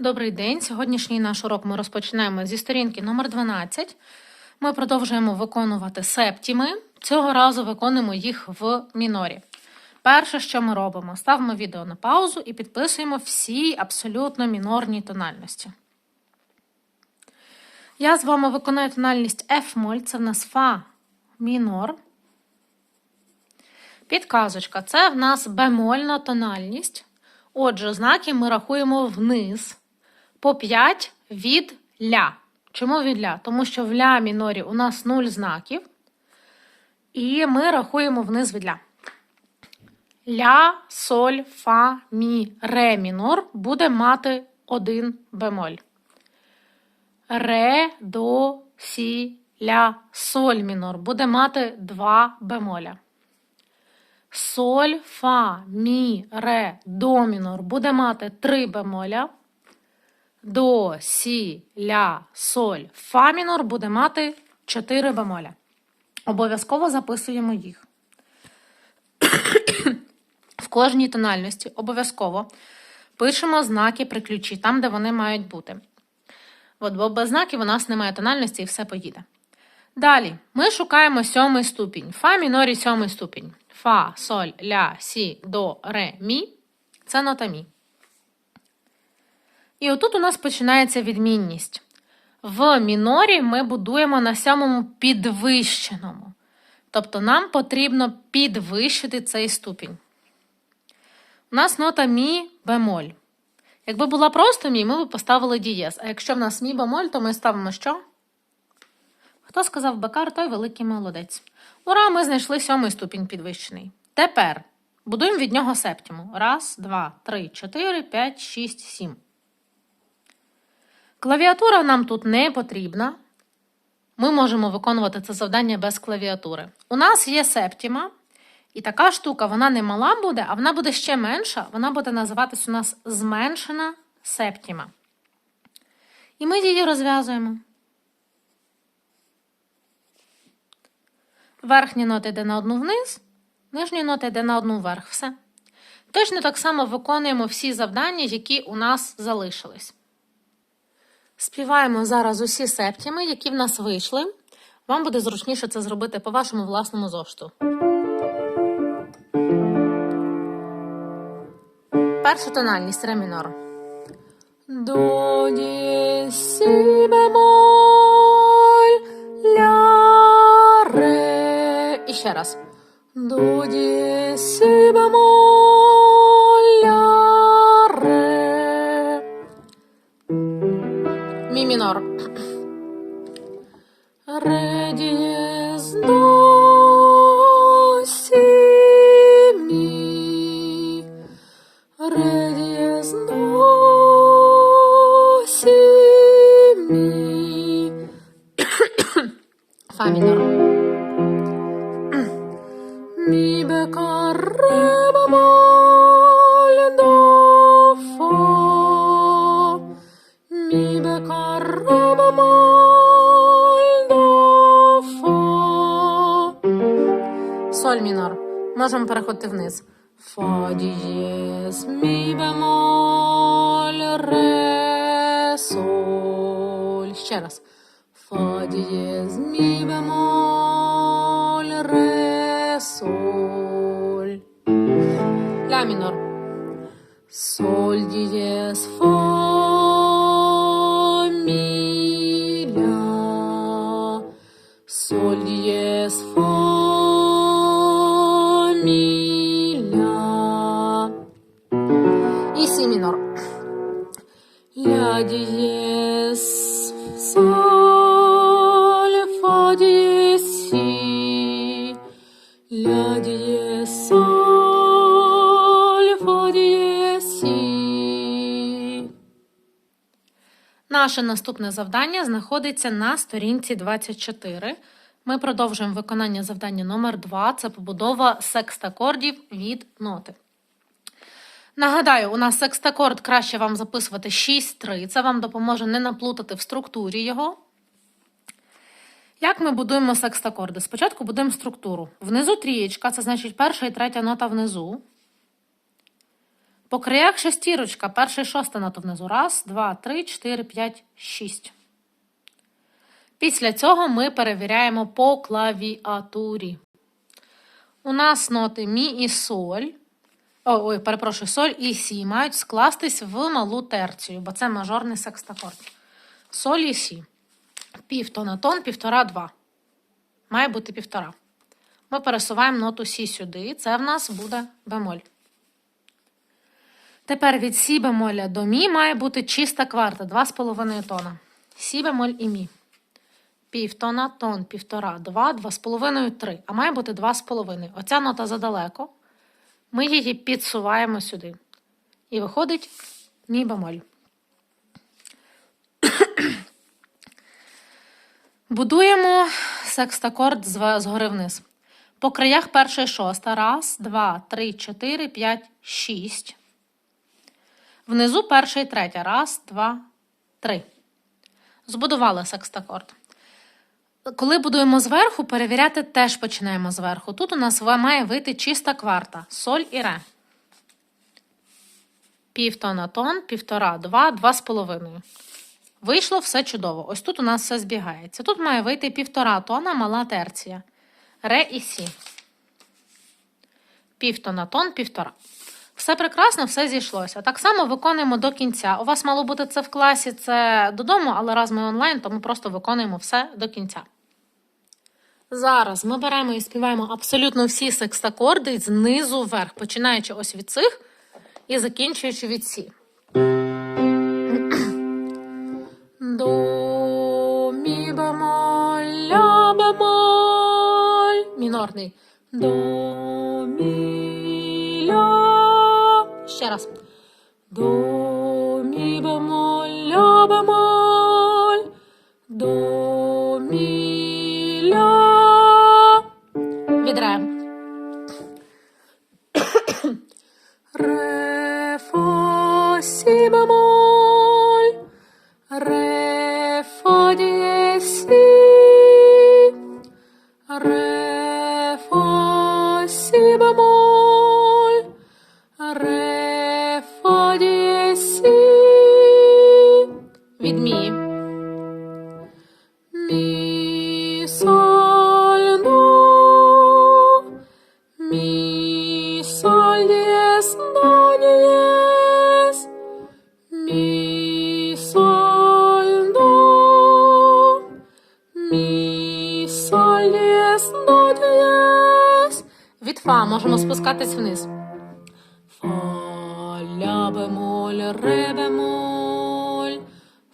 Добрий день. Сьогоднішній наш урок ми розпочинаємо зі сторінки номер 12. Ми продовжуємо виконувати септіми. Цього разу виконуємо їх в мінорі. Перше, що ми робимо, ставимо відео на паузу і підписуємо всі абсолютно мінорні тональності. Я з вами виконаю тональність F-моль, це в нас фа мінор. Підказочка це в нас бемольна тональність. Отже, знаки ми рахуємо вниз по 5 від ля. Чому від ля? Тому що в ля мінорі у нас 0 знаків. І ми рахуємо вниз від ля. Ля, соль, фа, мі, ре мінор буде мати один бемоль. Ре, до, сі, ля, соль мінор буде мати два бемоля. Соль, фа, мі, ре, до мінор буде мати три бемоля. До, сі, ля, соль, фа мінор буде мати 4 бемоля. Обов'язково записуємо їх. В кожній тональності обов'язково пишемо знаки при ключі, там, де вони мають бути. От, бо без знаків у нас немає тональності і все поїде. Далі ми шукаємо сьомий ступінь. Фа мінорі сьомий ступінь. Фа, соль, ля, сі, до, ре, мі. Це нота мі. І отут у нас починається відмінність. В мінорі ми будуємо на сьомому підвищеному. Тобто нам потрібно підвищити цей ступінь. У нас нота мі бемоль. Якби була просто мі, ми б поставили дієз. А якщо в нас мі бемоль, то ми ставимо що? Хто сказав бекар, той великий молодець. Ура, ми знайшли сьомий ступінь підвищений. Тепер будуємо від нього септіму. Раз, два, три, чотири, п'ять, шість, сім. Клавіатура нам тут не потрібна. Ми можемо виконувати це завдання без клавіатури. У нас є септіма, і така штука, вона не мала буде, а вона буде ще менша. Вона буде називатись у нас зменшена септіма. І ми її розв'язуємо. Верхня нота йде на одну вниз, нижня нота йде на одну вверх. Все. Точно так само виконуємо всі завдання, які у нас залишились. Співаємо зараз усі септіми, які в нас вийшли. Вам буде зручніше це зробити по вашому власному зошту. Перша тональність ре мінор. До, ді, сі, бемоль, ля, ре. І ще раз. До, ді, сі, бемоль, ля, Мі Фа дієс, мі бемоль, ре, соль. Ще раз. Фа дієс, мі бемоль, ре, соль. Ля мінор. Соль дієс, фа, мі, ля. Соль дієс, фа, І сі мінор. Ля дієс, соль, фа дієс, сі. Ля дієс, соль, фа дієс, сі. Наше наступне завдання знаходиться на сторінці 24. Ми продовжуємо виконання завдання номер 2 Це побудова секстакордів від ноти. Нагадаю, у нас секстакорд краще вам записувати 6-3. Це вам допоможе не наплутати в структурі його. Як ми будуємо секстакорди? Спочатку будуємо структуру. Внизу трієчка, це значить перша і третя нота внизу. По краях шестірочка, перша і шоста нота внизу. Раз, два, три, чотири, п'ять, шість. Після цього ми перевіряємо по клавіатурі. У нас ноти мі і соль. Ой, перепрошую, соль і сі мають скластись в малу терцію, бо це мажорний секстакорд. Соль і сі. Півтонатон, півтора, два. Має бути півтора. Ми пересуваємо ноту сі сюди. Це в нас буде бемоль. Тепер від сі бемоля до мі має бути чиста кварта, 2,5 тона. Сі бемоль і мі. Півтона, тон, півтора, два, два з половиною, три. А має бути два з половиною. Оця нота задалеко. Ми її підсуваємо сюди. І виходить мі бемоль. Будуємо секстакорд згори вниз. По краях перша і шоста. Раз, два, три, чотири, п'ять, шість. Внизу перша і третя. Раз, два, три. Збудували секстакорд. Коли будуємо зверху, перевіряти теж починаємо зверху. Тут у нас має вийти чиста кварта. Соль і ре. Півтона тон, півтора, два, два з половиною. Вийшло все чудово. Ось тут у нас все збігається. Тут має вийти півтора тона мала терція. Ре і сі. Півтона тон, півтора. Все прекрасно, все зійшлося. Так само виконуємо до кінця. У вас мало бути це в класі, це додому, але раз ми онлайн, то ми просто виконуємо все до кінця. Зараз ми беремо і співаємо абсолютно всі секстакорди знизу вверх, починаючи ось від цих і закінчуючи від сі. До, мі бемоль, ля бемоль. Мінорний. До, мі, ля. Ще раз. До, мі бемоль, ля бемоль. До, фа, сі спускатись вниз. Фа, ля, бемоль, ре, бемоль.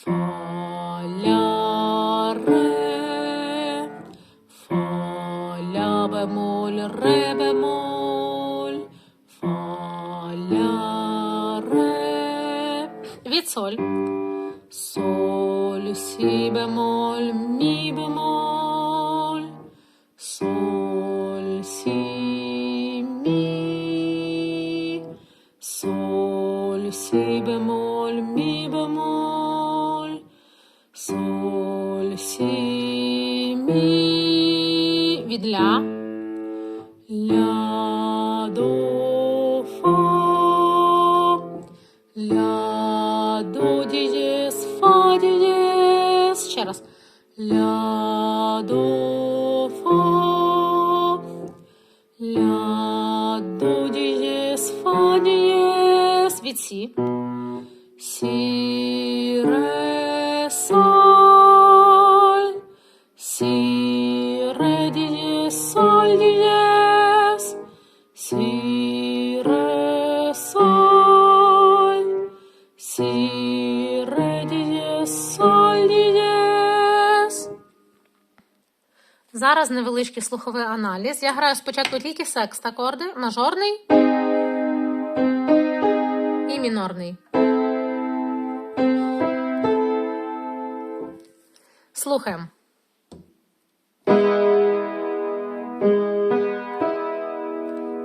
Фа, ля, ре. Фа, ля, бемоль, ре, бемоль. Фа, ля, ре. Від соль. Соль, сі бемоль, мі бемоль. Соль, си бемоль, ми бемоль. Соль, си, ми. Від Від сі. Ре, соль. Сі, ре, дієс, соль, дієс. Сі, ре, соль. Сі, ре, дієс, соль, дієс. Зараз невеличкий слуховий аналіз. Я граю спочатку тільки секст акорди, мажорний і мінорний. Слухаємо.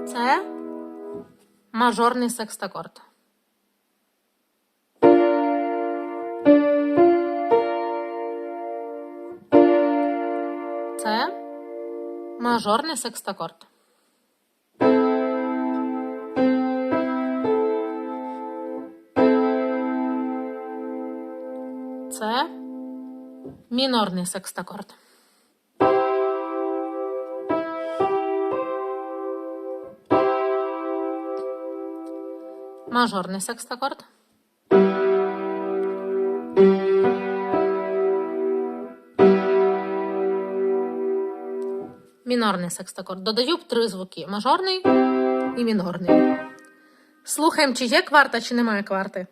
Це мажорний секстакорд. Це мажорний секстакорд. Це мінорний секстакорд. Мажорний секстакорд. Мінорний секстакорд. Додаю три звуки: мажорний і мінорний. Слухаємо, чи є кварта, чи немає кварти.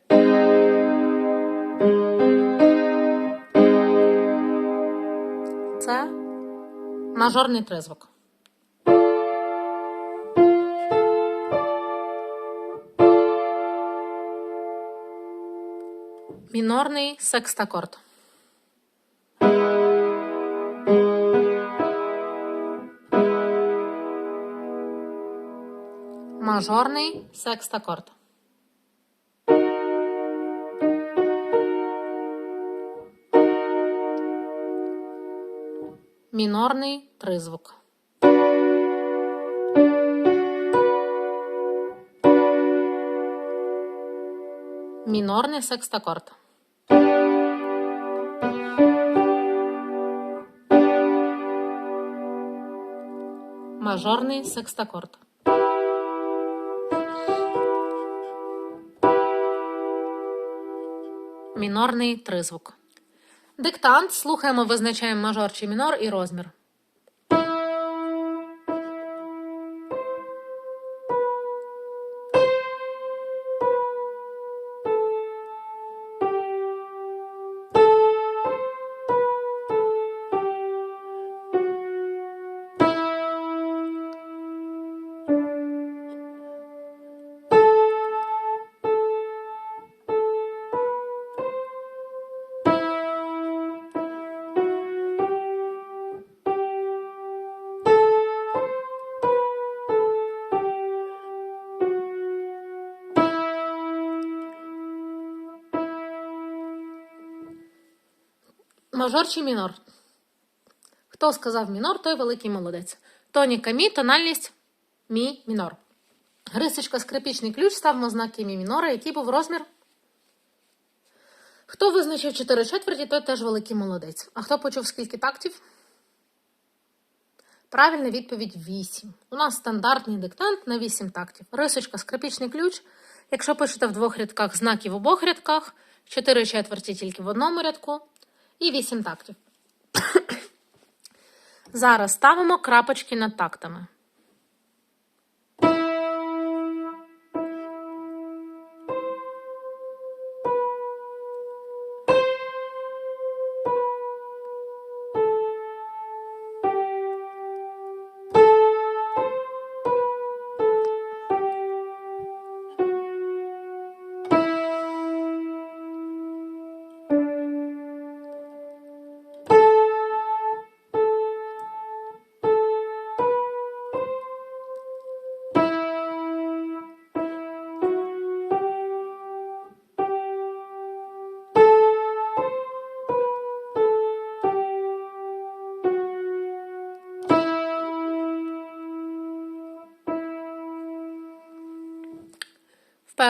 Це мажорний тризвук. Мінорний секстакорд. Мажорний секстакорд. Мінорний тризвук. Мінорний секстакорд. Мажорний секстакорд. Мінорний тризвук. Диктант. Слухаємо, визначаємо мажор чи мінор і розмір. Мажор чи мінор? Хто сказав мінор, той великий молодець. Тоніка мі, тональність мі мінор. Грисочка скрипічний ключ, ставимо знаки мі мінора, який був розмір. Хто визначив 4 четверті, той теж великий молодець. А хто почув скільки тактів? Правильна відповідь 8. У нас стандартний диктант на 8 тактів. Рисочка, скрипічний ключ. Якщо пишете в двох рядках знаки в обох рядках, 4 четверті тільки в одному рядку і 8 тактів. Зараз ставимо крапочки над тактами.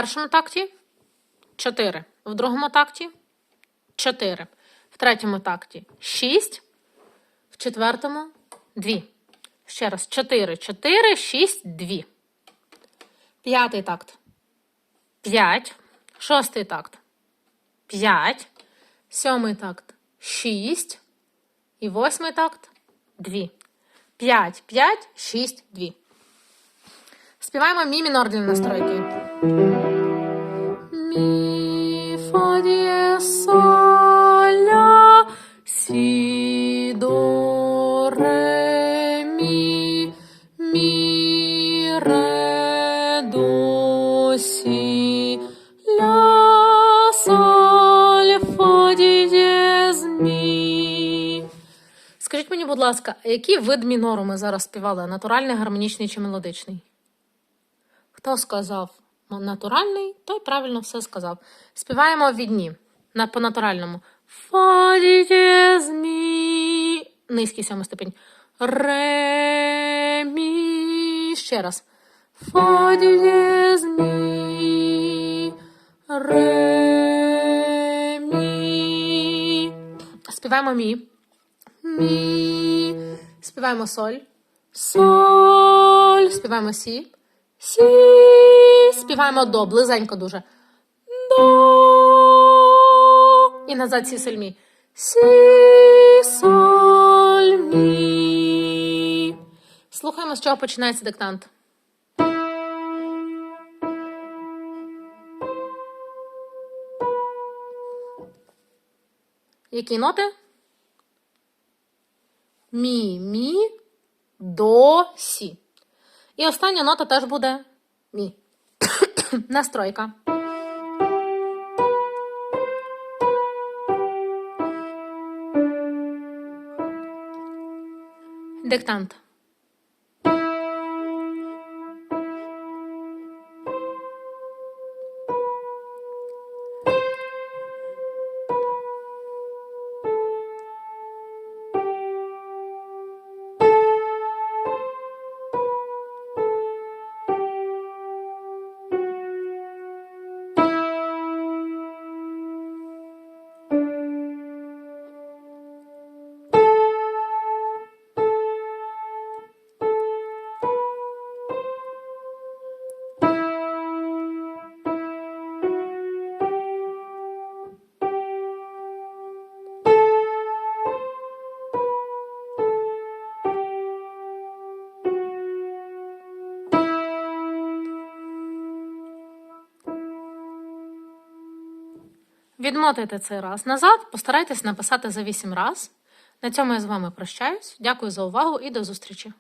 Першому такті 4. В другому такті 4. В третьому такті 6. В четвертому 2. Ще раз 4, 4, 6, 2. П'ятий такт. 5. Шостий такт. 5. Сьомий такт. 6. І восьмий такт 2. 5, 5, 6, 2. Співаємо мі мінор для настройки. Ласка, який вид мінору ми зараз співали? Натуральний, гармонічний чи мелодичний? Хто сказав натуральний, той правильно все сказав. Співаємо в дні на, по натуральному. Фа, дієз, мі. Низький сьомий ступінь. Ре, мі. Ще раз. Фа, дієз, мі. Ре, мі. Співаємо мі. Мі. Співаємо соль. Соль. Співаємо сі. Сі. Співаємо до. Близенько дуже. До. І назад сі соль мі. Сі, соль, мі. Слухаємо, з чого починається диктант. Які ноти? Мі, мі, до, сі. І остання нота теж буде мі. Настройка. Диктант. Відмотайте цей раз назад, постарайтесь написати за 8 раз. На цьому я з вами прощаюсь. Дякую за увагу і до зустрічі!